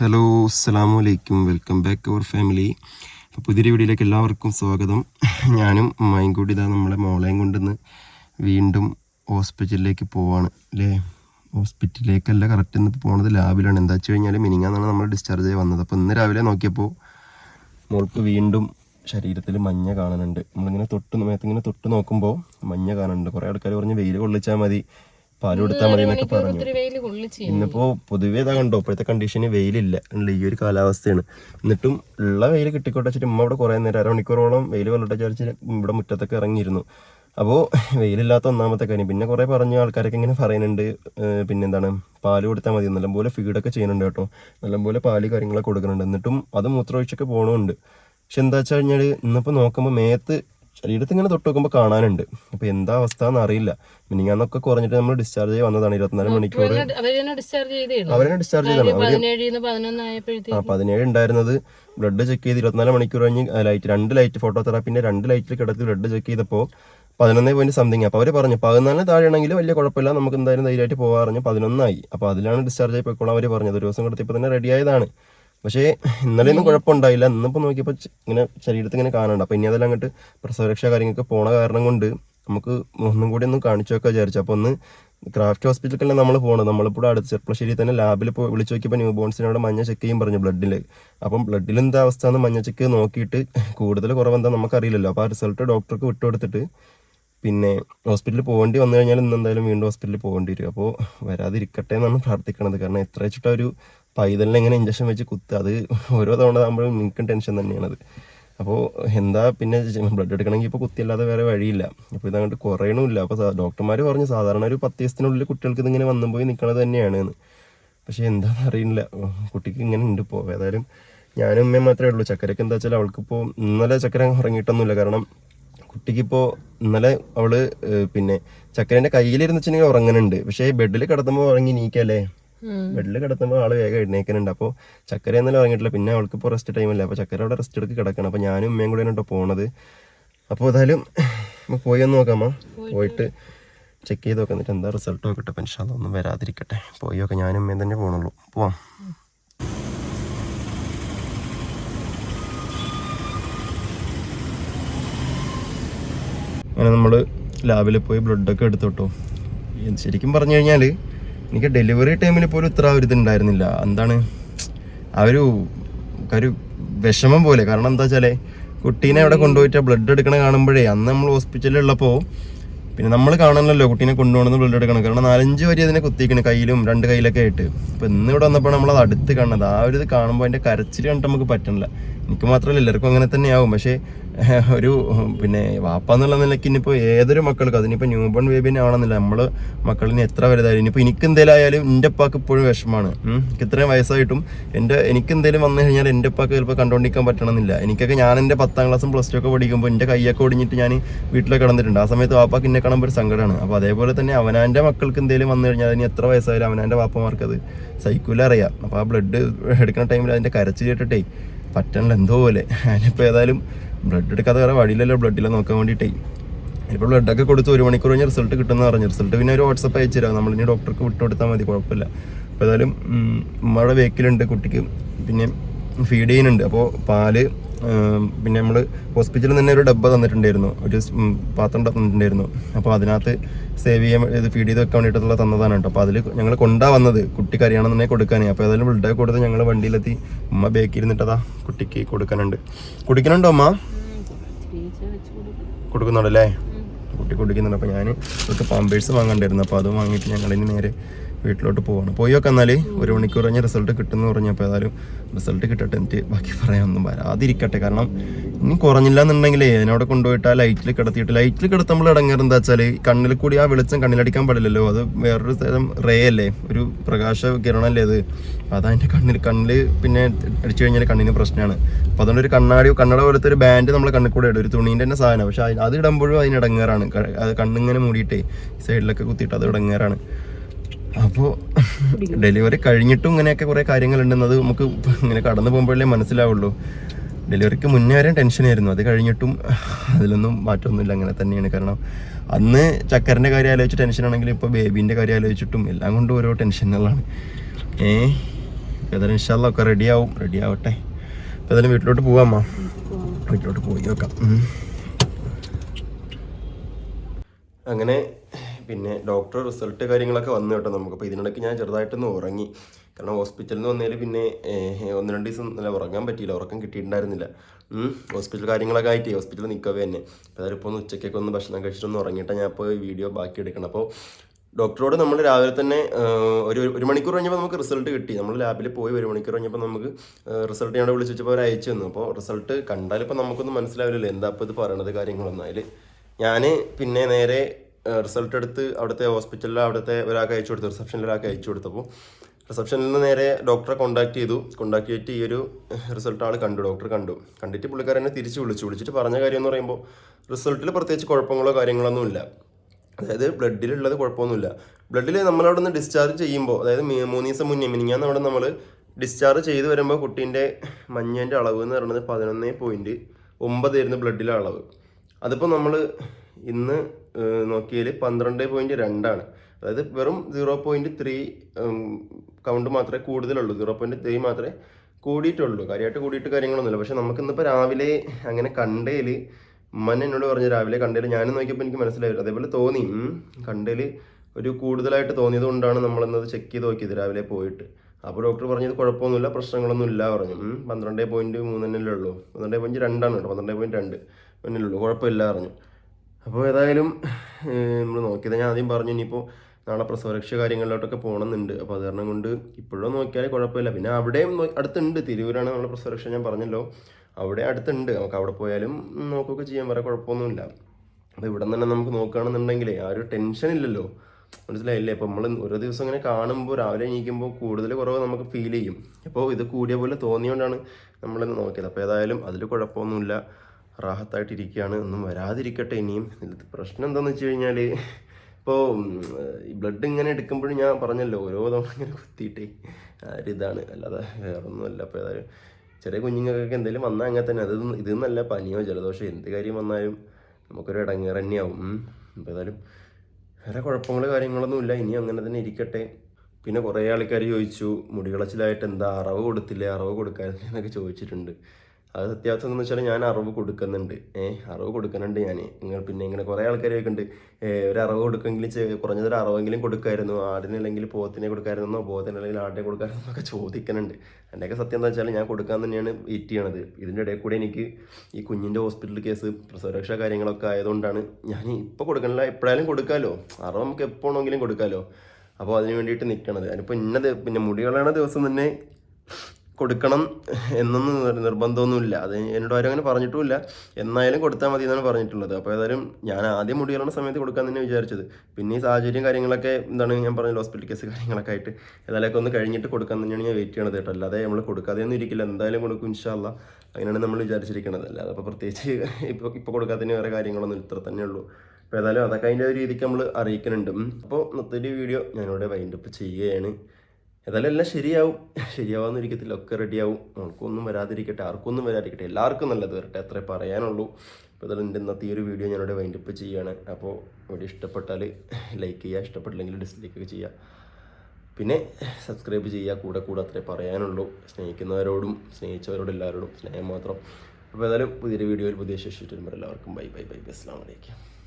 Hello അസ്സാം വലൈക്കും welcome back അവർ family അപ്പോൾ പുതിയൊരു വീഡിയോയിലേക്ക് എല്ലാവർക്കും സ്വാഗതം. ഞാനും അമ്മയും കൂടി ഇതാ നമ്മളെ മോളെയും കൊണ്ടുവന്ന് വീണ്ടും ഹോസ്പിറ്റലിലേക്ക് പോവാണ്. അല്ലേ ഹോസ്പിറ്റലിലേക്കല്ല കറക്റ്റ് ഇന്ന് പോണത് ലാബിലാണ്. എന്താ വെച്ച് കഴിഞ്ഞാൽ മിനിങ്ങാന്നാണ് നമ്മൾ ഡിസ്ചാർജ് ആയി വന്നത്. അപ്പോൾ ഇന്ന് രാവിലെ നോക്കിയപ്പോൾ മോൾക്ക് വീണ്ടും ശരീരത്തിൽ മഞ്ഞ കാണുന്നുണ്ട്. നമ്മളിങ്ങനെ തൊട്ട് മേത്തിങ്ങനെ തൊട്ട് നോക്കുമ്പോൾ മഞ്ഞ കാണുന്നുണ്ട്. കുറേ ആൾക്കാർ പറഞ്ഞ് വെയിൽ കൊള്ളിച്ചാൽ മതി. പാൽ കൊടുത്താൽ മതി എന്നൊക്കെ പറഞ്ഞു. ഇന്നിപ്പോ പൊതുവേ ഇതാ കണ്ടോ ഇപ്പോഴത്തെ കണ്ടീഷന് വെയിലില്ല. ഈ ഒരു കാലാവസ്ഥയാണ്. എന്നിട്ടും ഉള്ള വെയിൽ കിട്ടിക്കോട്ടെ വെച്ചിട്ട് ഇമ്മ ഇവിടെ കുറേ നേരം അരമണിക്കൂറോളം വെയിൽ കൊള്ളട്ടെ വിചാരിച്ച് ഇവിടെ മുറ്റത്തൊക്കെ ഇറങ്ങിയിരുന്നു. അപ്പോൾ വെയിലില്ലാത്ത ഒന്നാമത്തെ കാര്യം. പിന്നെ കുറേ പറഞ്ഞ ആൾക്കാരൊക്കെ ഇങ്ങനെ പറയുന്നുണ്ട്. പിന്നെന്താണ്? പാൽ കൊടുത്താൽ മതി. നല്ലപോലെ ഫീഡൊക്കെ ചെയ്യുന്നുണ്ട് കേട്ടോ. നല്ലപോലെ പാൽ കാര്യങ്ങളൊക്കെ കൊടുക്കുന്നുണ്ട്. എന്നിട്ടും അത് മൂത്രമൊഴിച്ചൊക്കെ പോകണമുണ്ട് പക്ഷെ എന്താ വെച്ച് കഴിഞ്ഞാൽ ഇന്നിപ്പോൾ നോക്കുമ്പോൾ മേത്ത് ശരീരത്തിൽ ഇങ്ങനെ തൊട്ട് നോക്കുമ്പോൾ കാണാനുണ്ട്. അപ്പോൾ എന്താ അവസ്ഥ എന്ന് അറിയില്ല മിനിങ്ങാന്നൊക്കെ കുറഞ്ഞിട്ട് നമ്മൾ ഡിസ്ചാർജ് ചെയ്ത് വന്നതാണ് ഇരുപത്തിനാല് മണിക്കൂർ അവർ ഡിസ്ചാർജ് ചെയ്താണ് ആ പതിനേഴ് ഉണ്ടായിരുന്നത് ബ്ലഡ് ചെക്ക് ചെയ്ത് ഇരുപത്തിനാല് മണിക്കൂർ കഴിഞ്ഞ് ലൈറ്റ് രണ്ട് ലൈറ്റ് ഫോട്ടോ തെറാപ്പിന്റെ രണ്ട് ലൈറ്റിൽ കിടത്തി ബ്ലഡ് ചെക്ക് ചെയ്തപ്പോൾ പതിനൊന്നേ പോയിന്റ് സംതിങ് അപ്പോൾ അവർ പറഞ്ഞു പതിനാലിന് താഴെയാണെങ്കിൽ വലിയ കുഴപ്പമില്ല നമുക്ക് എന്തായാലും ധൈര്യമായിട്ട് പോകാൻ പറഞ്ഞു. പതിനൊന്നായി. അപ്പോൾ അതിലാണ് ഡിസ്ചാർജ് ആയി പോയിക്കോളാം അവർ പറഞ്ഞത്. ഒരു ദിവസം കിടത്തിയപ്പോൾ തന്നെ റെഡി പക്ഷേ ഇന്നലെയൊന്നും കുഴപ്പമുണ്ടായില്ല. ഇന്നിപ്പോൾ നോക്കിയപ്പോൾ ഇങ്ങനെ ശരീരത്തിൽ ഇങ്ങനെ കാണുന്നുണ്ട്. അപ്പോൾ ഇനി അതെല്ലാം അങ്ങോട്ട് പ്രസവരക്ഷ കാര്യങ്ങൾക്ക് പോണ കാരണം കൊണ്ട് നമുക്ക് ഒന്നും കൂടി ഒന്ന് കാണിച്ചു വെക്കാൻ വിചാരിച്ചു. അപ്പോൾ ഒന്ന് ക്രാഫ്റ്റ് ഹോസ്പിറ്റലിൽ നമ്മൾ പോകണം നമ്മളിപ്പോൾ അടുത്ത് ചെർപ്പളശ്ശേരി തന്നെ ലാബിൽ പോയി വിളിച്ചു നോക്കിയപ്പോൾ ന്യൂ ബോൺസിനോട് മഞ്ഞ ചെക്ക് ചെയ്യും പറഞ്ഞു ബ്ലഡിൽ അപ്പം ബ്ലഡിൽ എന്താ അവസ്ഥ എന്ന് മഞ്ഞ ചെക്ക് നോക്കിയിട്ട് കൂടുതൽ കുറവെന്താ നമുക്കറിയില്ലല്ലോ. അപ്പോൾ ആ റിസൾട്ട് ഡോക്ടർക്ക് വിട്ടുകൊടുത്തിട്ട് പിന്നെ ഹോസ്പിറ്റലിൽ പോകേണ്ടി വന്നു കഴിഞ്ഞാൽ ഇന്ന് എന്തായാലും വീണ്ടും ഹോസ്പിറ്റലിൽ പോകേണ്ടി വരും. അപ്പോൾ വരാതിരിക്കട്ടെ എന്നാണ് പ്രാർത്ഥിക്കണത്. കാരണം എത്ര വെച്ചിട്ട് ഒരു പൈതലിനെ എങ്ങനെ ഇഞ്ചക്ഷൻ വെച്ച് കുത്തുക? അത് ഓരോ തവണ ആകുമ്പോഴും എനിക്കും ടെൻഷൻ തന്നെയാണത്. അപ്പോൾ എന്താ പിന്നെ ബ്ലഡ് എടുക്കണമെങ്കിൽ ഇപ്പോൾ കുത്തിയല്ലാതെ വേറെ വഴിയില്ല. അപ്പോൾ ഇതങ്ങോട്ട് കുറയണമില്ല. അപ്പോൾ ഡോക്ടർമാർ പറഞ്ഞു സാധാരണ ഒരു പത്ത് ദിവസത്തിനുള്ളിൽ കുട്ടികൾക്ക് ഇതിങ്ങനെ വന്നു പോയി നിൽക്കണത് തന്നെയാണ് എന്ന് പക്ഷേ എന്താണെന്ന് അറിയില്ല. കുട്ടിക്ക് ഇങ്ങനെ ഉണ്ട് ഇപ്പോൾ ഏതായാലും ഞാനും ഉമ്മയും മാത്രമേ ഉള്ളൂ. ചക്കരയ്ക്ക് എന്താ വെച്ചാൽ അവൾക്കിപ്പോൾ ഇന്നലെ ചക്കര ഉറങ്ങിയിട്ടൊന്നുമില്ല. കാരണം കുട്ടിക്കിപ്പോൾ ഇന്നലെ അവൾ പിന്നെ ചക്കരേന്റെ കയ്യിലിരുന്ന് വെച്ചിട്ടുണ്ടെങ്കിൽ ഉറങ്ങുന്നുണ്ട് പക്ഷേ ബെഡിൽ കിടത്തുമ്പോൾ ഉറങ്ങി നീക്കല്ലേ ബെഡിൽ കിടത്തുമ്പോൾ ആൾ വേഗം എഴുന്നേക്കുന്നുണ്ട്. അപ്പോൾ ചക്കര എന്നാലും ഇറങ്ങിയിട്ടില്ല പിന്നെ അവൾക്ക് ഇപ്പോൾ റെസ്റ്റ് ടൈമല്ല അപ്പോൾ ചക്കര അവിടെ റെസ്റ്റ് എടുത്ത് കിടക്കണം. അപ്പോൾ ഞാനും ഉമ്മയും കൂടെ കേട്ടോ പോണത്. അപ്പോൾ ഏതായാലും നമുക്ക് പോയി ഒന്ന് നോക്കാമോ പോയിട്ട് ചെക്ക് ചെയ്ത് നോക്കാം. എന്നിട്ട് എന്താ റിസൾട്ട് നോക്കട്ടെ പെൻഷൻ അതൊന്നും വരാതിരിക്കട്ടെ. പോയി നോക്കാം. ഞാനും ഉമ്മയും തന്നെ പോകണുള്ളൂ പോവാം. അങ്ങനെ നമ്മൾ ലാബിൽ പോയി ബ്ലഡൊക്കെ എടുത്തു കേട്ടോ. ശരിക്കും പറഞ്ഞു കഴിഞ്ഞാൽ എനിക്ക് ഡെലിവറി ടൈമിൽ പോലും ഇത്ര ഒരു ഇതുണ്ടായിരുന്നില്ല. എന്താണ്? ആ ഒരു ഒരു വിഷമം പോലെ. കാരണം എന്താ വെച്ചാൽ കുട്ടീനെ അവിടെ കൊണ്ടുപോയിട്ട് ബ്ലഡ് എടുക്കണ കാണുമ്പോഴേ അന്ന് നമ്മൾ ഹോസ്പിറ്റലിൽ ഉള്ളപ്പോൾ പിന്നെ നമ്മൾ കാണണമല്ലോ കുട്ടീനെ കൊണ്ടുപോകണമെന്ന് ബ്ലഡ് എടുക്കണം. കാരണം നാലഞ്ച് വരി അതിനെ കുത്തിക്കണം കയ്യിലും രണ്ട് കയ്യിലൊക്കെ ആയിട്ട്. അപ്പം ഇന്ന് ഇവിടെ വന്നപ്പോൾ നമ്മൾ അത് അടുത്ത് കാണുന്നത് ആ ഒരു ഇത് കാണുമ്പോൾ അതിന്റെ കരച്ചിൽ കണ്ടിട്ട് നമുക്ക് പറ്റണില്ല. എനിക്ക് മാത്രമല്ല എല്ലാവർക്കും അങ്ങനെ തന്നെയാവും. പക്ഷേ ഒരു പിന്നെ വാപ്പ എന്നുള്ള നിലയ്ക്ക് ഇനിയിപ്പോൾ ഏതൊരു മക്കൾക്കും അതിനിപ്പോൾ ന്യൂ ബോൺ ബേബിനെ ആണെന്നില്ല നമ്മൾ മക്കളിന് എത്ര വലുതായാലും ഇനിയിപ്പോൾ എനിക്ക് എന്തെങ്കിലും ആയാലും എന്റെ ഉപ്പാക്ക് ഇപ്പോഴും വിഷമമാണ് ഉം. എനിക്ക് ഇത്രയും വയസ്സായിട്ടും എന്റെ എനിക്ക് എന്തെങ്കിലും വന്നു കഴിഞ്ഞാൽ എന്റെ ഉപ്പാക്ക് ചിലപ്പോൾ കണ്ടുകൊണ്ടിരിക്കാൻ പറ്റണമെന്നില്ല. എനിക്കൊക്കെ ഞാൻ എന്റെ പത്താം ക്ലാസ്സും പ്ലസ് ടു ഒക്കെ പഠിക്കുമ്പോൾ എന്റെ കൈയൊക്കെ ഒടിഞ്ഞിട്ട് ഞാൻ വീട്ടിലൊക്കെ കിടന്നിട്ടുണ്ട്. ആ സമയത്ത് വാപ്പാക്ക് എന്നെ കാണുമ്പോൾ ഒരു സങ്കടമാണ് അപ്പോൾ അതേപോലെ തന്നെ അവനാന്റെ മക്കൾക്ക് എന്തെങ്കിലും വന്നു കഴിഞ്ഞാൽ അതിന് എത്ര വയസ്സായാലും അവനാന്റെ വാപ്പമാർക്ക് അത് സൈക്കിളിൽ അറിയാം. അപ്പോൾ ആ ബ്ലഡ് എടുക്കുന്ന ടൈമിൽ അതിന്റെ കരച്ച് കേട്ടിട്ടേ പറ്റണില്ല എന്തോ പോലെ. ഞാനിപ്പോൾ ഏതായാലും ബ്ലഡ് എടുക്കാതെ വേറെ വഴിയിലല്ലോ ബ്ലഡിലെ നോക്കാൻ വേണ്ടിയിട്ടേ ഇപ്പോൾ ബ്ലഡൊക്കെ കൊടുത്ത് ഒരു മണിക്കൂർ കഴിഞ്ഞ് റിസൾട്ട് കിട്ടുമെന്ന് പറഞ്ഞു. റിസൾട്ട് പിന്നെ ഒരു വാട്സപ്പ് അയച്ചു തരാം. നമ്മളിനി ഡോക്ടർക്ക് വിട്ടു കൊടുത്താൽ മതി കുഴപ്പമില്ല. അപ്പോൾ ഏതായാലും ഉമ്മയുടെ വേക്കിലുണ്ട് കുട്ടിക്ക്. പിന്നെ ഫീഡ് ചെയ്യുന്നുണ്ട്. അപ്പോൾ പാൽ പിന്നെ നമ്മൾ ഹോസ്പിറ്റലിൽ നിന്ന് ഒരു ഡബ്ബ തന്നിട്ടുണ്ടായിരുന്നു. ഒരു പാത്രം തന്നിട്ടുണ്ടായിരുന്നു. അപ്പോൾ അതിനകത്ത് സേവ് ചെയ്യാൻ ഇത് ഫീഡ് ചെയ്ത് വെക്കാൻ വേണ്ടിയിട്ടുള്ള തന്നതാണ് കേട്ടോ. അപ്പോൾ അതിൽ ഞങ്ങൾ കൊണ്ടാ വന്നത്. കുട്ടിക്ക് അറിയണമെന്നുണ്ടെങ്കിൽ കൊടുക്കാനേ. അപ്പോൾ ഏതായാലും ബ്ലഡൊക്കെ കൊടുത്ത് ഞങ്ങൾ വണ്ടിയിലെത്തി. ഉമ്മ ബേക്കിൽ ഇരുന്നിട്ടതാ കുട്ടിക്ക് കൊടുക്കാനുണ്ട്. കുടിക്കണുണ്ടോ അമ്മ കൊടുക്കുന്നുണ്ടല്ലേ? കുട്ടി കുടിക്കുന്നുണ്ട്. അപ്പോൾ ഞാൻ ഇവർക്ക് പാമ്പേഴ്സ് വാങ്ങണ്ടായിരുന്നു അപ്പോൾ അത് വാങ്ങിയിട്ട് ഞങ്ങളിനി നേരെ വീട്ടിലോട്ട് പോവാണ്. പോയി നോക്കാം എന്നാൽ ഒരു മണിക്കൂർ കഴിഞ്ഞ് റിസൾട്ട് കിട്ടുമെന്ന് പറഞ്ഞപ്പോൾ ഏതായാലും റിസൾട്ട് കിട്ടട്ടെ എനിക്ക് ബാക്കി പറയാനൊന്നും വരാതിരിക്കട്ടെ കാരണം ഇനി കുറഞ്ഞില്ല എന്നുണ്ടെങ്കിൽ അതിനോട് കൊണ്ടുപോയിട്ട് ആ ലൈറ്റിൽ കിടത്തിയിട്ട് ലൈറ്റിൽ കിടത്തുമ്പോൾ ഇടങ്ങേറ് എന്താ വെച്ചാൽ കണ്ണിൽ കൂടി ആ വെളിച്ചം കണ്ണിലടിക്കാൻ പാടില്ലല്ലോ. അത് വേറൊരു തരം റേ അല്ലേ? ഒരു പ്രകാശ കിരണമല്ലേ അത് അപ്പോൾ അതതിന്റെ കണ്ണിൽ കണ്ണിൽ പിന്നെ അടിച്ചു കഴിഞ്ഞാൽ കണ്ണിന് പ്രശ്നമാണ് അപ്പോൾ അതുകൊണ്ട് ഒരു കണ്ണാടി കണ്ണട പോലത്തെ ഒരു ബാൻഡ് നമ്മൾ കണ്ണിൽ കൂടെ ഇടും. ഒരു തുണീന്റെ തന്നെ സാധനം. പക്ഷേ അത് അത് ഇടുമ്പോഴും അതിന് ഇടങ്ങേറാണ്. അത് കണ്ണിങ്ങനെ മൂടിയിട്ടേ സൈഡിലൊക്കെ കുത്തിയിട്ട് അത് ഇടങ്ങേറാണ്. അപ്പോൾ ഡെലിവറി കഴിഞ്ഞിട്ടും ഇങ്ങനെയൊക്കെ കുറേ കാര്യങ്ങളുണ്ടെന്നത് നമുക്ക് ഇങ്ങനെ കടന്നു പോകുമ്പോഴേ മനസ്സിലാവുള്ളൂ. ഡെലിവറിക്ക് മുന്നേ വരെ ടെൻഷനായിരുന്നു അത് കഴിഞ്ഞിട്ടും അതിലൊന്നും മാറ്റമൊന്നുമില്ല. അങ്ങനെ തന്നെയാണ് കാരണം അന്ന് ചക്കറിന്റെ കാര്യം ആലോചിച്ച് ടെൻഷനാണെങ്കിൽ ഇപ്പോൾ ബേബീന്റെ കാര്യം ആലോചിച്ചിട്ടും എല്ലാം കൊണ്ടും ഓരോ ടെൻഷനുകളാണ് ഏ? ഏതായാലും ഇൻഷാല്ല ഒക്കെ റെഡി ആവും. റെഡി ആവട്ടെ. ഏതായാലും വീട്ടിലോട്ട് പോവാമ്മ വീട്ടിലോട്ട് പോയി നോക്കാം. അങ്ങനെ പിന്നെ ഡോക്ടർ റിസൾട്ട് കാര്യങ്ങളൊക്കെ വന്നു കേട്ടോ നമുക്ക്. അപ്പോൾ ഇതിനിടയ്ക്ക് ഞാൻ ചെറുതായിട്ടൊന്ന് ഉറങ്ങി. കാരണം ഹോസ്പിറ്റലിൽ നിന്ന് വന്നതിൽ പിന്നെ ഒന്ന് രണ്ട് ദിവസം നല്ല ഉറങ്ങാൻ പറ്റിയില്ല. ഉറക്കം കിട്ടിയിട്ടുണ്ടായിരുന്നില്ല. ഹോസ്പിറ്റൽ കാര്യങ്ങളൊക്കെ ആയിട്ട്. ഹോസ്പിറ്റലിൽ നിൽക്കവേ തന്നെ. അപ്പോൾ അതായത് ഇപ്പോൾ ഒന്ന് ഉച്ചയ്ക്കൊക്കെ ഒന്ന് ഭക്ഷണം കഴിച്ചിട്ടൊന്ന് ഉറങ്ങിയിട്ട് ഞാൻ ഇപ്പോൾ വീഡിയോ ബാക്കി എടുക്കണം അപ്പോൾ ഡോക്ടറോട് നമ്മൾ രാവിലെ തന്നെ ഒരു ഒരു മണിക്കൂർ കഴിഞ്ഞപ്പോൾ നമുക്ക് റിസൾട്ട് കിട്ടി. നമ്മൾ ലാബിൽ പോയി ഒരു മണിക്കൂർ കഴിഞ്ഞപ്പോൾ നമുക്ക് റിസൾട്ട് ഞങ്ങൾ വിളിച്ച് വെച്ചപ്പോൾ അവർ അയച്ചു തന്നു. അപ്പോൾ റിസൾട്ട് കണ്ടാലിപ്പോൾ നമുക്കൊന്നും മനസ്സിലാവില്ലല്ലോ എന്താ ഇപ്പോൾ ഇത് പറയണത് കാര്യങ്ങളൊന്നും. അതിൽ ഞാൻ പിന്നെ നേരെ റിസൾട്ട് എടുത്ത് അവിടുത്തെ ഹോസ്പിറ്റലിൽ അവിടുത്തെ ഒരാൾക്ക് അയച്ചു കൊടുത്തു. റിസപ്ഷനിൽ ഒരാൾക്ക് അയച്ചു കൊടുത്തപ്പോൾ റിസപ്ഷനിൽ നിന്ന് നേരെ ഡോക്ടറെ കോൺടാക്ട് ചെയ്തു. കോൺടാക്ട് ചെയ്തിട്ട് ഈ ഒരു റിസൾട്ട് ആൾ കണ്ടു. ഡോക്ടർ കണ്ടു. കണ്ടിട്ട് പുള്ളിക്കാരനെ തിരിച്ച് വിളിച്ചു. വിളിച്ചിട്ട് പറഞ്ഞ കാര്യം എന്ന് പറയുമ്പോൾ റിസൾട്ടിൽ പ്രത്യേകിച്ച് കുഴപ്പങ്ങളോ കാര്യങ്ങളൊന്നും ഇല്ല. അതായത് ബ്ലഡിലുള്ളത് കുഴപ്പമൊന്നുമില്ല. ബ്ലഡിൽ നമ്മളവിടെ നിന്ന് ഡിസ്ചാർജ് ചെയ്യുമ്പോൾ അതായത് മൂന്ന് ദിവസം മുന്നേ മിനിഞ്ഞാന്ന് അവിടെ നമ്മൾ ഡിസ്ചാർജ് ചെയ്ത് വരുമ്പോൾ കുട്ടീന്റെ മഞ്ഞേന്റെ അളവ് എന്ന് പറയുന്നത് പതിനൊന്ന് പോയിന്റ് ഒമ്പതായിരുന്നു ബ്ലഡിലെ അളവ്. അതിപ്പോൾ നമ്മൾ ഇന്ന് നോക്കിയാൽ പന്ത്രണ്ട് പോയിന്റ് രണ്ടാണ്. അതായത് വെറും സീറോ പോയിന്റ് ത്രീ കൗണ്ട് മാത്രമേ കൂടുതലുള്ളൂ. സീറോ പോയിന്റ് ത്രീ മാത്രമേ കൂടിയിട്ടുള്ളൂ. കാര്യമായിട്ട് കൂടിയിട്ട് കാര്യങ്ങളൊന്നുമില്ല. പക്ഷെ നമുക്കിന്നിപ്പോൾ രാവിലെ അങ്ങനെ കണ്ടേൽ ഉമ്മൻ എന്നോട് പറഞ്ഞു രാവിലെ കണ്ടേൽ ഞാനും നോക്കിയപ്പോൾ എനിക്ക് മനസ്സിലായില്ല. അതേപോലെ തോന്നി. കണ്ടേൽ ഒരു കൂടുതലായിട്ട് തോന്നിയത് കൊണ്ടാണ് നമ്മളിന്നത് ചെക്ക് ചെയ്ത് നോക്കിയത് രാവിലെ പോയിട്ട്. അപ്പോൾ ഡോക്ടർ പറഞ്ഞത് കുഴപ്പമൊന്നുമില്ല പ്രശ്നങ്ങളൊന്നും ഇല്ല പറഞ്ഞു പന്ത്രണ്ട് പോയിന്റ് മൂന്ന് തന്നെയല്ലേ ഉള്ളൂ. പന്ത്രണ്ട് പോയിന്റ് രണ്ടാണ് കേട്ടോ. പന്ത്രണ്ട് പോയിന്റ് രണ്ട് മുന്നിലുള്ളൂ കുഴപ്പമില്ല പറഞ്ഞു. അപ്പോൾ ഏതായാലും നമ്മൾ നോക്കിയത് ഞാൻ ആദ്യം പറഞ്ഞു ഇനിയിപ്പോൾ നാളെ പ്രസവരക്ഷ കാര്യങ്ങളിലോട്ടൊക്കെ പോകണമെന്നുണ്ട് അപ്പോൾ അത് കാരണം കൊണ്ട് ഇപ്പോഴും നോക്കിയാൽ കുഴപ്പമില്ല. പിന്നെ അവിടെയും അടുത്തുണ്ട്. തിരൂരാണ് നമ്മുടെ പ്രസവരക്ഷ ഞാൻ പറഞ്ഞല്ലോ. അവിടെ അടുത്തുണ്ട്. നമുക്ക് അവിടെ പോയാലും നോക്കുകയൊക്കെ ചെയ്യാൻ വേറെ കുഴപ്പമൊന്നുമില്ല. അപ്പോൾ ഇവിടെ തന്നെ നമുക്ക് നോക്കുകയാണെന്നുണ്ടെങ്കിൽ ആ ഒരു ടെൻഷൻ ഇല്ലല്ലോ. മനസ്സിലായില്ലേ? അപ്പോൾ നമ്മൾ ഓരോ ദിവസം ഇങ്ങനെ കാണുമ്പോൾ രാവിലെ എണീക്കുമ്പോൾ കൂടുതൽ കുറവ് നമുക്ക് ഫീൽ ചെയ്യും. അപ്പോൾ ഇത് കൂടിയ പോലെ തോന്നിയോണ്ടാണ് നമ്മളിന്ന് നോക്കിയത്. അപ്പോൾ ഏതായാലും അതിൽ കുഴപ്പമൊന്നുമില്ല. റാഹത്തായിട്ടിരിക്കുകയാണ് ഒന്നും വരാതിരിക്കട്ടെ ഇനിയും. ഇതിലത്തെ പ്രശ്നം എന്താണെന്ന് വെച്ച് കഴിഞ്ഞാൽ ഇപ്പോൾ ഈ ബ്ലഡ് ഇങ്ങനെ എടുക്കുമ്പോഴും ഞാൻ പറഞ്ഞല്ലോ ഓരോ തവണ ഇങ്ങനെ കുത്തിയിട്ടേ. ഒരിതാണ് അല്ലാതെ വേറൊന്നുമല്ല. അപ്പോൾ ഏതായാലും ചെറിയ കുഞ്ഞുങ്ങൾക്കൊക്കെ എന്തെങ്കിലും വന്നാൽ അങ്ങനെ തന്നെ. അത് ഇത് നല്ല പനിയോ ജലദോഷമോ എന്ത് കാര്യം വന്നാലും നമുക്കൊരു ഇടങ്ങേറ് തന്നെയാവും. അപ്പോൾ ഏതായാലും വേറെ കുഴപ്പങ്ങൾ കാര്യങ്ങളൊന്നുമില്ല ഇനി അങ്ങനെ തന്നെ ഇരിക്കട്ടെ. പിന്നെ കുറേ ആൾക്കാർ ചോദിച്ചു മുടികളച്ചിലായിട്ട് എന്താ അറവ് കൊടുത്തില്ലേ അറവ് കൊടുക്കാതെ എന്നൊക്കെ ചോദിച്ചിട്ടുണ്ട്. അത് സത്യാവസ്ഥ എന്ന് വെച്ചാൽ ഞാൻ അറിവ് കൊടുക്കുന്നുണ്ട്. ഏഹ് അറിവ് കൊടുക്കുന്നുണ്ട് ഞാൻ നിങ്ങൾ പിന്നെ ഇങ്ങനെ കുറേ ആൾക്കാരൊക്കെ ഉണ്ട് ഒരു അറിവ് കൊടുക്കെങ്കിലും ചെ- കുറഞ്ഞതൊരു അറിവെങ്കിലും കൊടുക്കായിരുന്നു. ആടിനല്ലെങ്കിൽ പോത്തിനെ കൊടുക്കായിരുന്നോ പോത്തിനല്ലെങ്കിൽ ആടിനെ കൊടുക്കായിരുന്നോ എന്നൊക്കെ ചോദിക്കുന്നുണ്ട്. എന്റെയൊക്കെ സത്യം എന്താ വെച്ചാൽ ഞാൻ കൊടുക്കാൻ തന്നെയാണ് വെയിറ്റ് ചെയ്യണത് ഇതിന്റെ ഇടയിൽ കൂടെ എനിക്ക് ഈ കുഞ്ഞിന്റെ ഹോസ്പിറ്റൽ കേസ് പ്രസവരക്ഷ കാര്യങ്ങളൊക്കെ ആയതുകൊണ്ടാണ് ഞാൻ ഇപ്പോൾ കൊടുക്കണില്ല. എപ്പോഴായാലും കൊടുക്കാമല്ലോ അറിവ് നമുക്ക് എപ്പോൾ കൊടുക്കാലോ. കൊടുക്കാമല്ലോ അപ്പോൾ അതിന് വേണ്ടിയിട്ട് നിൽക്കണത് അതിനിപ്പോൾ ഇന്നത് പിന്നെ മുടി കളയണ ദിവസം തന്നെ കൊടുക്കണം എന്നൊന്നും നിർ- നിർബന്ധമൊന്നുമില്ല. അത് എന്നോട് ആരും അങ്ങനെ പറഞ്ഞിട്ടുമില്ല. എന്നായാലും കൊടുത്താൽ മതി എന്നാണ് പറഞ്ഞിട്ടുള്ളത്. അപ്പോൾ ഏതായാലും ഞാൻ ആദ്യം മുടി സമയത്ത് കൊടുക്കാൻ തന്നെ വിചാരിച്ചത്. പിന്നെ ഈ സാഹചര്യം കാര്യങ്ങളൊക്കെ എന്താണ് ഞാൻ പറഞ്ഞത് ഹോസ്പിറ്റൽ കേസ് കാര്യങ്ങളൊക്കെ ആയിട്ട് ഏതായാലും ഒന്ന് കഴിഞ്ഞിട്ട് കൊടുക്കാൻ തന്നെയാണ് ഞാൻ വെയിറ്റ് ചെയ്യണത് കേട്ടോ. അല്ലാതെ നമ്മൾ കൊടുക്കാതെയൊന്നും ഇരിക്കില്ല. എന്തായാലും കൊടുക്കും ഇൻഷാല്ല അങ്ങനെയാണ് നമ്മൾ വിചാരിച്ചിരിക്കുന്നത് അല്ലാതെ അപ്പോൾ പ്രത്യേകിച്ച് ഇപ്പോൾ ഇപ്പോൾ കൊടുക്കാത്തതിന് വേറെ കാര്യങ്ങളൊന്നും ഇത്ര തന്നെ ഉള്ളൂ. അപ്പോൾ ഏതായാലും അതൊക്കെ അതിന്റെ ഒരു രീതിക്ക് നമ്മൾ അറിയിക്കുന്നുണ്ട്. അപ്പോൾ ഇന്നത്തെ വീഡിയോ ഞാനിവിടെ വൈൻഡപ്പ് ചെയ്യുകയാണ്. ഏതായാലും എല്ലാം ശരിയാവും. ശരിയാവാന്ന് ഇരിക്കത്തില്ല. ഒക്കെ റെഡിയാവും നമുക്കൊന്നും വരാതിരിക്കട്ടെ. ആർക്കൊന്നും വരാതിരിക്കട്ടെ. എല്ലാവർക്കും നല്ലത് വരട്ടെ. അത്രേ പറയാനുള്ളൂ. അപ്പോൾ അതിൽ എന്റെ ഇന്നത്തെ ഈ ഒരു വീഡിയോ ഞാനിവിടെ വൈൻഡപ്പ് ചെയ്യുകയാണ് അപ്പോൾ ഇവിടെ ഇഷ്ടപ്പെട്ടാൽ ലൈക്ക് ചെയ്യുക. ഇഷ്ടപ്പെട്ടില്ലെങ്കിൽ ഡിസ്ലൈക്ക് ഒക്കെ ചെയ്യുക. പിന്നെ സബ്സ്ക്രൈബ് ചെയ്യുക. കൂടെ കൂടെ അത്രേ പറയാനുള്ളൂ. സ്നേഹിക്കുന്നവരോടും സ്നേഹിച്ചവരോടും എല്ലാവരോടും സ്നേഹം മാത്രം. അപ്പോൾ ഏതായാലും പുതിയൊരു വീഡിയോയിൽ പുതിയ ശേഷിച്ചിട്ട് എല്ലാവർക്കും ബൈ ബൈ ബൈ അസ്സാം വലൈക്കും